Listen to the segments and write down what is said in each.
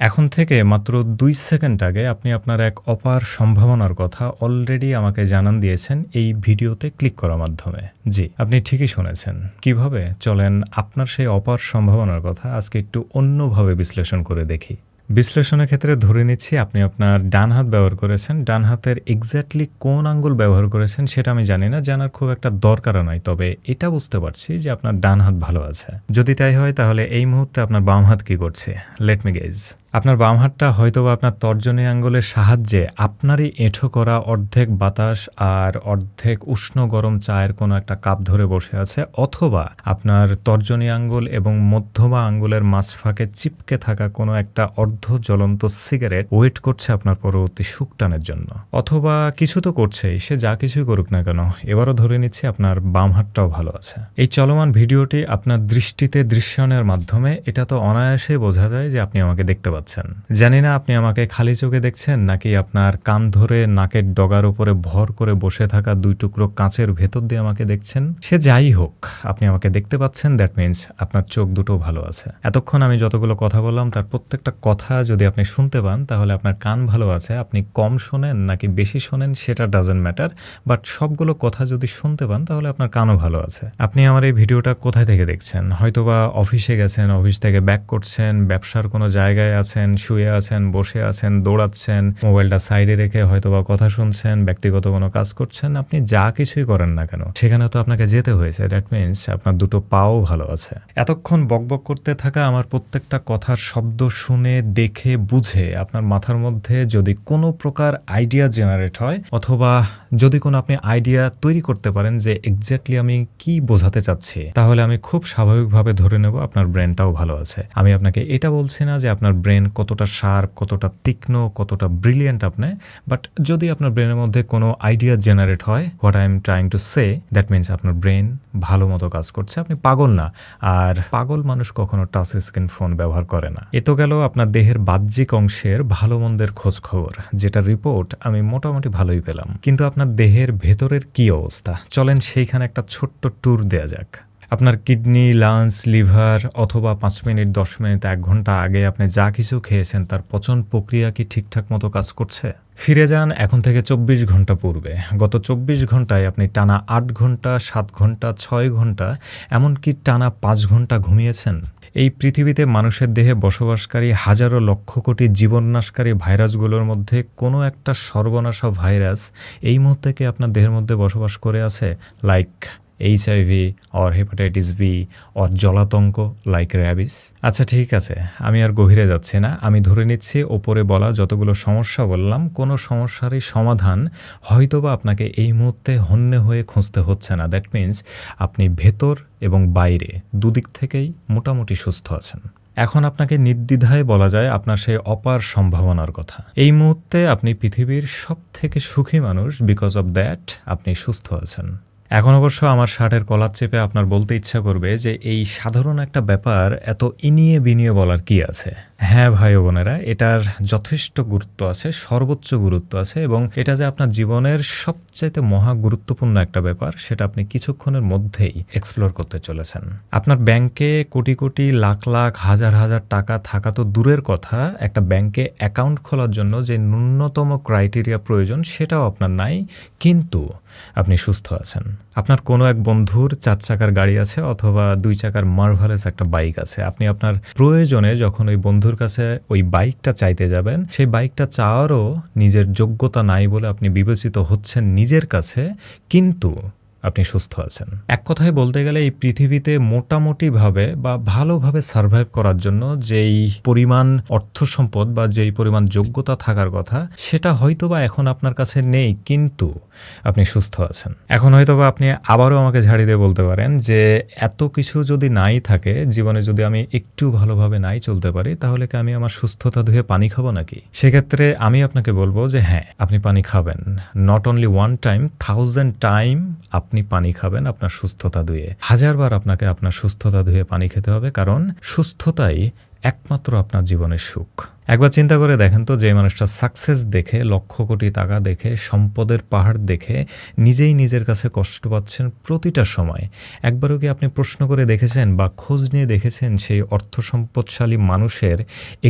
এখন থেকে মাত্র দুই সেকেন্ড আগে আপনি আপনার এক অপার সম্ভাবনার কথা অলরেডি আমাকে জানান দিয়েছেন এই ভিডিওতে ক্লিক করার মাধ্যমে। জি, আপনি ঠিকই শুনেছেন। কীভাবে? চলেন আপনার সেই অপার সম্ভাবনার কথা আজকে একটু অন্যভাবে বিশ্লেষণ করে দেখি। বিশ্লেষণের ক্ষেত্রে ধরে নিচ্ছি, আপনি আপনার ডান হাত ব্যবহার করেছেন। ডান হাতের এক্স্যাক্টলি কোন আঙ্গুল ব্যবহার করেছেন সেটা আমি জানি না, জানার খুব একটা দরকারও নয় তবে এটা বুঝতে পারছি যে আপনার ডান হাত ভালো আছে। যদি তাই হয়, তাহলে এই মুহূর্তে আপনার বাম হাত কি করছে? লেট মি গেজ আপনার বাম হাতটা হয়তো বা আপনার তর্জনী আঙ্গুলের সাহায্যে আপনারই এঁঠো করা অর্ধেক বাতাস আর অর্ধেক উষ্ণ গরম চায়ের কোনো একটা কাপ ধরে বসে আছে, অথবা আপনার তর্জনী আঙ্গুল এবং মধ্যমা আঙ্গুলের মাছ ফাঁকে চিপকে থাকা কোনো একটা অর্ধ জ্বলন্ত সিগারেট ওয়েট করছে আপনার পরবর্তী সুখ টানের জন্য। অথবা কিছু তো করছেই, সে যা কিছুই করুক না কেন, এবারও ধরে নিচ্ছে আপনার বাম হাতটাও ভালো আছে। এই চলমান ভিডিওটি আপনার দৃষ্টিতে দৃশ্যনের মাধ্যমে, এটা তো অনায়াসে বোঝা যায় যে আপনি আমাকে দেখতে পাচ্ছেন। জানি না আপনি আমাকে খালি চোখে দেখছেন, নাকি আপনার কান ধরে নাকের ডগার উপরে ভর করে বসে থাকা দুই টুকরো কাঁচের ভেতর দিয়ে আমাকে দেখছেন? সে যাই হোক, আপনি আমাকে দেখতে পাচ্ছেন দ্যাট মিন্স আপনার চোখ দুটো ভালো আছে। এতক্ষণ আমি যতগুলো কথা বললাম, তার প্রত্যেকটা কথা যদি আপনি শুনতে পান, তাহলে আপনার কান ভালো আছে। আপনি কম শোনেন নাকি বেশি শোনেন, সেটা ডাজেন্ট ম্যাটার বাট সবগুলো কথা যদি শুনতে পান, তাহলে আপনার কানও ভালো আছে। আপনি আমার এই ভিডিওটা কোথায় থেকে দেখছেন? হয়তোবা অফিসে গেছেন, অফিস থেকে ব্যাক করছেন, ব্যবসার কোনো জায়গায় আছেন, শুয়ে আছেন, বসে আছেন, দৌড়াচ্ছেন, মোবাইলটা সাইডে রেখে হয়তোবা কথা শুনছেন, ব্যক্তিগত কোনো কাজ করছেন, আপনি যা কিছুই করেন না কেন, সেখানে তো আপনাকে যেতে হয়েছে। দ্যাট মিনস আপনার দুটো পাও ভালো আছে। এতক্ষণ বকবক করতে থাকা আমার প্রত্যেকটা কথার শব্দ শুনে দেখে বুঝে আপনার মাথার মধ্যে যদি কোনো প্রকার আইডিয়া জেনারেট হয়, অথবা যদি কোনো আপনি আইডিয়া তৈরি করতে পারেন যে এক্স্যাক্টলি আমি কি বোঝাতে চাচ্ছি, তাহলে আমি খুব স্বাভাবিকভাবে ধরে নেব আপনার ব্রেনটাও ভালো আছে। আমি আপনাকে এটা বলছি না যে আপনার ব্রেন কতটা শার্প কতটা তীক্ষ্ণ, কতটা ব্রিলিয়েন্ট আপনি বাট যদি আপনার ব্রেনের মধ্যে কোনো আইডিয়া জেনারেট হয় what I am trying to say that means আপনার ব্রেন ভালো মতো কাজ করছে। আপনি পাগল না, আর পাগল মানুষ কখনো টাচ স্ক্রিন ফোন ব্যবহার করে না। এ তো গেল আপনার দেহের বাহ্যিক অংশের ভালো মন্দের খোঁজ খবর যেটা রিপোর্ট আমি মোটামুটি ভালোই পেলাম। কিন্তু আপনার দেহের ভেতরের কি অবস্থা? চলেন সেইখানে একটা ছোট্ট ট্যুর দেয়া যাক। আপনার কিডনি লাংস লিভার অথবা পাঁচ মিনিট, দশ মিনিট, এক ঘণ্টা আগে আপনি যা কিছু খেয়েছেন, তার পচন প্রক্রিয়া কি ঠিকঠাক মতো কাজ করছে? ফিরে যান এখন থেকে চব্বিশ ঘণ্টা পূর্বে। গত চব্বিশ ঘন্টায় আপনি টানা আট ঘণ্টা, সাত ঘণ্টা, ছয় ঘণ্টা, এমনকি টানা পাঁচ ঘণ্টা ঘুমিয়েছেন। এই পৃথিবীতে মানুষের দেহে বসবাসকারী হাজারো লক্ষ কোটি জীবননাশকারী ভাইরাসগুলোর মধ্যে কোনো একটা সর্বনাশা ভাইরাস এই মুহূর্তে কি আপনার দেহের মধ্যে বসবাস করে আছে? Like HIV or hepatitis B or জলাতঙ্ক like rabies আচ্ছা ঠিক আছে। আমি আর গভীরে যাচ্ছি না। আমি ধরে নিচ্ছি, ওপরে বলা যতগুলো সমস্যা বললাম, কোনো সমস্যারই সমাধান হয়তোবা আপনাকে এই মুহূর্তে হন্যে হয়ে খুঁজতে হচ্ছে না। দ্যাট মিন্স আপনি ভেতর এবং বাইরে দুদিক থেকেই মোটামুটি সুস্থ আছেন। এখন আপনাকে নির্দ্বিধায় বলা যায় আপনার সেই অপার সম্ভাবনার কথা। এই মুহূর্তে আপনি পৃথিবীর সব থেকে সুখী মানুষ বিকজ অব দ্যাট আপনি সুস্থ আছেন। এখন অবশ্য আমার শার্টের কলার চেপে আপনার বলতে ইচ্ছা করবে যে এই সাধারণ একটা ব্যাপার এত ইনিয়ে বিনিয়ে বলার কি আছে? হ্যাঁ ভাই বোনেরা, এটার যথেষ্ট গুরুত্ব আছে, সর্বোচ্চ গুরুত্ব আছে এবং এটা যে আপনার জীবনের সবচাইতে মহা গুরুত্বপূর্ণ একটা ব্যাপার, সেটা আপনি কিছুক্ষণের মধ্যেই এক্সপ্লোর করতে চলেছেন। আপনার ব্যাংকে কোটি কোটি, লাখ লাখ, হাজার হাজার টাকা থাকা তো দূরের কথা, একটা ব্যাংকে অ্যাকাউন্ট খোলার জন্য যে ন্যূনতম ক্রাইটেরিয়া প্রয়োজন, সেটাও আপনার নাই, কিন্তু আপনি সুস্থ আছেন। আপনার কোনো এক বন্ধুর চার চাকার গাড়ি আছে অথবা দুই চাকার মার্ভালেস একটা বাইক আছে। আপনি আপনার প্রয়োজনে যখন ওই বন্ধুর কাছে ওই বাইকটা চাইতে যাবেন, সেই বাইকটা চাওয়ারও নিজের যোগ্যতা নাই বলে আপনি বিবেচিত হচ্ছেন নিজের কাছে, কিন্তু আপনি সুস্থ আছেন। এক কথায় বলতে গেলে এই পৃথিবীতে মোটামুটিভাবে বা ভালোভাবে সার্ভাইভ করার জন্য যেই পরিমাণ অর্থ সম্পদ বা যেই পরিমাণ যোগ্যতা থাকার কথা, সেটা হয়তো বা এখন আপনার কাছে নেই, কিন্তু আপনি সুস্থ আছেন। এখন হয়তো বা আপনি আবারও আমাকে ঝাড়ি দিয়ে বলতে পারেন যে এত কিছু যদি নাই থাকে, জীবনে যদি আমি একটু ভালোভাবে নাই চলতে পারি, তাহলে কি আমি আমার সুস্থতা ধুয়ে পানি খাব নাকি? সেক্ষেত্রে আমি আপনাকে বলব যে হ্যাঁ আপনি পানি খাবেন। Not only one time thousand time আপনি পানি খাবেন, আপনার সুস্থতা ধুয়ে। হাজারবার আপনাকে আপনার সুস্থতা ধুয়ে পানি খেতে হবে, কারণ সুস্থতাই একমাত্র আপনার জীবনের সুখ। একবার চিন্তা করে দেখেন তো যে মানুষটা সাকসেস দেখে, লক্ষ কোটি টাকা দেখে, সম্পদের পাহাড় দেখে নিজেই নিজের কাছে কষ্ট পাচ্ছেন প্রতিটা সময়। একবারও কি আপনি প্রশ্ন করে দেখেছেন বা খোঁজ নিয়ে দেখেছেন সেই অর্থ সম্পদশালী মানুষের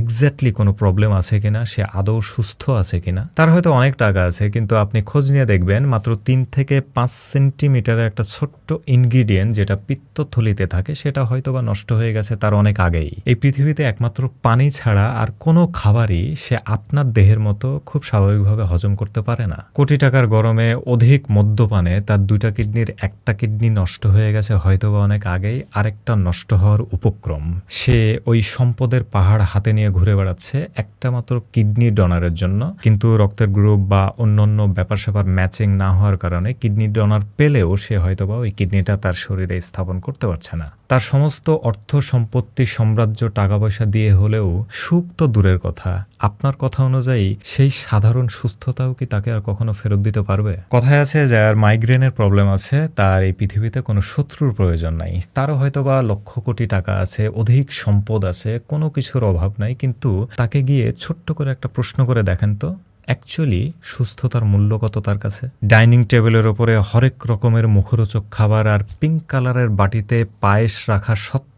এক্স্যাক্টলি কোনো প্রবলেম আছে কিনা, সে আদৌ সুস্থ আছে কিনা? তার হয়তো অনেক টাকা আছে, কিন্তু আপনি খোঁজ নিয়ে দেখবেন মাত্র তিন থেকে পাঁচ সেন্টিমিটারের একটা ছোট্ট ইনগ্রিডিয়েন্ট যেটা পিত্তথলিতে থাকে, সেটা হয়তো বা নষ্ট হয়ে গেছে তার অনেক আগেই। এই পৃথিবীতে একমাত্র পানি ছাড়া আর কোনো খাবারই সে আপনার দেহের মতো খুব স্বাভাবিকভাবে হজম করতে পারে না। কোটি টাকার গরমে অধিক মদ্যপানে তার দুইটা কিডনির একটা কিডনি নষ্ট হয়ে গেছে হয়তো বা অনেক আগেই আরেকটা নষ্ট হওয়ার উপক্রম। সে ওই সম্পদের পাহাড় হাতে নিয়ে ঘুরে বেড়াচ্ছে একটা মাত্র কিডনি ডোনারের জন্য। কিন্তু রক্তের গ্রুপ বা অন্যান্য ব্যাপার স্যাপার ম্যাচিং না হওয়ার কারণে কিডনি ডোনার পেলেও সে হয়তোবা ওই কিডনিটা তার শরীরে স্থাপন করতে পারছে না। তার সমস্ত অর্থ সম্পত্তি সাম্রাজ্য টাকা পয়সা দিয়ে হলেও সুখ তো দূরের কথা, আপনার কথা অনুযায়ী সেই সাধারণ সুস্থতাও কি তাকে আর কখনো ফেরত দিতে পারবে? কথায় আছে, যার মাইগ্রেনের প্রবলেম আছে, তার এই পৃথিবীতে কোনো শত্রুর প্রয়োজন নাই। তারও হয়তো বা লক্ষ কোটি টাকা আছে, অধিক সম্পদ আছে, কোনো কিছুর অভাব নাই, কিন্তু তাকে গিয়ে ছোট্ট করে একটা প্রশ্ন করে দেখেন তো। অ্যাকচুয়ালি সুস্থতার মূল্য কত তার কাছে? ডাইনিং টেবিলের ওপরে হরেক রকমের মুখরোচক খাবার আর পিঙ্ক কালারের বাটিতে পায়েস রাখা সত্ত্বেও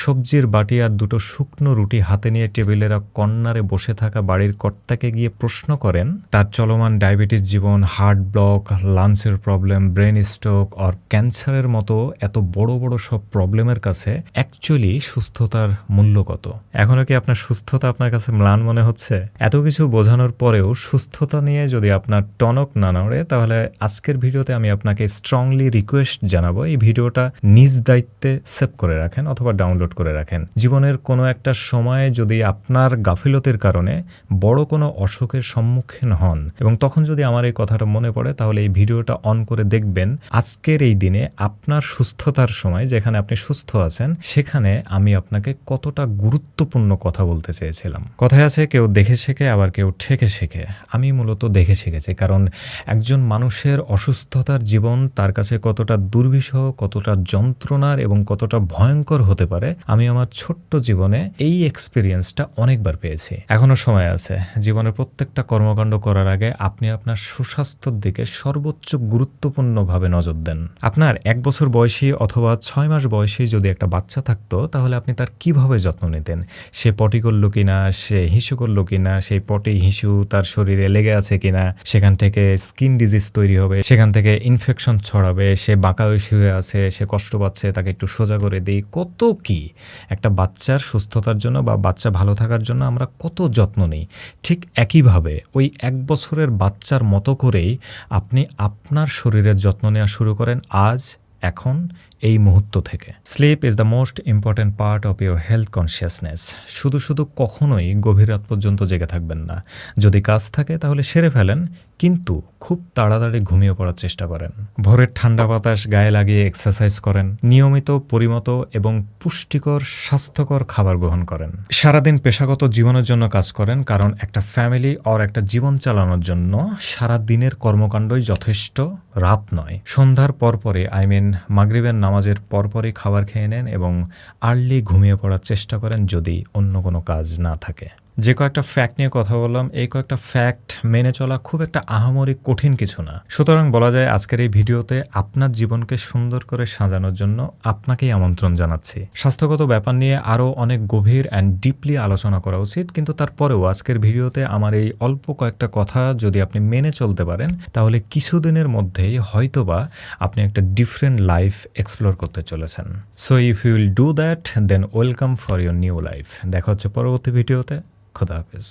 সবজির বাটি আর দুটো শুকনো রুটি হাতে নিয়ে টেবিলেরা কর্নারে বসে থাকা বাড়ির কর্তাকে গিয়ে প্রশ্ন করেন, তার চলমান ডায়াবেটিস জীবন, হার্ট ব্লক লাঞ্চের প্রবলেম, ব্রেন স্ট্রোক আর ক্যান্সারের মতো এত বড় বড় সব প্রবলেমের কাছে অ্যাকচুয়ালি সুস্থতার মূল্য কত? এখনও কি আপনার সুস্থতা আপনার কাছে ম্লান মনে হচ্ছে? এত কিছু বোঝানোর পরেও সুস্থতা নিয়ে যদি আপনার টনক না নড়ে, তাহলে আজকের ভিডিওতে আমি আপনাকে স্ট্রংলি রিকোয়েস্ট জানাব। এই ভিডিওটা নিজ দায়িত্বে সেভ করে রাখেন। অথবা ডাউনলোড করে রাখেন। জীবনের কোনো একটা সময়ে যদি আপনার গাফিলতির কারণে বড় কোনো অসুখের সম্মুখীন হন এবং তখন যদি আমার এই কথাটা মনে পড়ে, তাহলে এই ভিডিওটা অন করে দেখবেন। আজকের এই দিনে আপনার সুস্থতার সময়, যেখানে আপনি সুস্থ আছেন, সেখানে আমি আপনাকে কতটা গুরুত্বপূর্ণ কথা বলতে চেয়েছিলাম। কথায় আছে, কেউ দেখে শেখে, আবার কেউ ঠেকে শেখে। আমি মূলত দেখে শিখেছি, কারণ একজন মানুষের অসুস্থতার জীবন তার কাছে কতটা দুর্বিষহ, কতটা যন্ত্রণার এবং কতটা ভয়ঙ্কর হতে পারে, আমি আমার ছোট্ট জীবনে এই এক্সপিরিয়েন্সটা অনেকবার পেয়েছি। এখনও সময় আছে। জীবনের প্রত্যেকটা কর্মকাণ্ড করার আগে আপনি আপনার সুস্বাস্থ্যের দিকে সর্বোচ্চ গুরুত্বপূর্ণভাবে নজর দেন। আপনার এক বছর বয়সী অথবা ছয় মাস বয়সী যদি একটা বাচ্চা থাকতো, তাহলে আপনি তার কীভাবে যত্ন নিতেন? সে পটি করল কিনা, সে হিসু করল কিনা সেই পটি হিসু তার শরীরে লেগে আছে কিনা, সেখান থেকে স্কিন ডিজিজ তৈরি হবে, সেখান থেকে ইনফেকশন ছড়াবে, সে বাঁকা হয়ে আছে, সে কষ্ট পাচ্ছে, তাকে একটু সোজা করে দিই কত কি? একটা বাচ্চার সুস্থতার জন্য বা বাচ্চা ভালো থাকার জন্য আমরা কত যত্ন নিই। ঠিক একইভাবে ওই এক বছরের বাচ্চার মতো করেই আপনি আপনার শরীরের যত্ন নেওয়া শুরু করেন। আজ, এখন এই মুহূর্ত থেকে। Sleep is the most important part of your health consciousness শুধু শুধু কখনোই গভীর রাত পর্যন্ত জেগে থাকবেন না। যদি কাজ থাকে তাহলে সেরে ফেলেন, কিন্তু খুব তাড়াতাড়ি ঘুমিয়ে পড়ার চেষ্টা করেন। ভোরের ঠান্ডা বাতাস গায়ে লাগিয়ে এক্সারসাইজ করেন। নিয়মিত পরিমত এবং পুষ্টিকর, স্বাস্থ্যকর খাবার গ্রহণ করেন। সারাদিন পেশাগত জীবনের জন্য কাজ করেন, কারণ একটা ফ্যামিলি অর একটা জীবন চালানোর জন্য সারা দিনের কর্মকাণ্ডই যথেষ্ট রাত নয়। সন্ধ্যার পরপরে আই মিন মাগরিবের নামাজের পরপরই খাবার খেয়ে নেন এবং আর্লি ঘুমিয়ে পড়ার চেষ্টা করেন যদি অন্য কোনো কাজ না থাকে। যে কয়েকটা ফ্যাক্ট নিয়ে কথা বললাম, এই কয়েকটা ফ্যাক্ট মেনে চলা খুব একটা আহামরি কঠিন কিছু না। সুতরাং বলা যায় আজকের এই ভিডিওতে আপনার জীবনকে সুন্দর করে সাজানোর জন্য আপনাকেই আমন্ত্রণ জানাচ্ছি। স্বাস্থ্যগত ব্যাপার নিয়ে আরও অনেক গভীর অ্যান্ড ডিপলি আলোচনা করা উচিত, কিন্তু তারপরেও আজকের ভিডিওতে আমার এই অল্প কয়েকটা কথা যদি আপনি মেনে চলতে পারেন, তাহলে কিছুদিনের মধ্যেই হয়তোবা আপনি একটা ডিফারেন্ট লাইফ এক্সপ্লোর করতে চলেছেন। So if you will do that then welcome for your new life দেখা হচ্ছে পরবর্তী ভিডিওতে। খোদা হাফিজ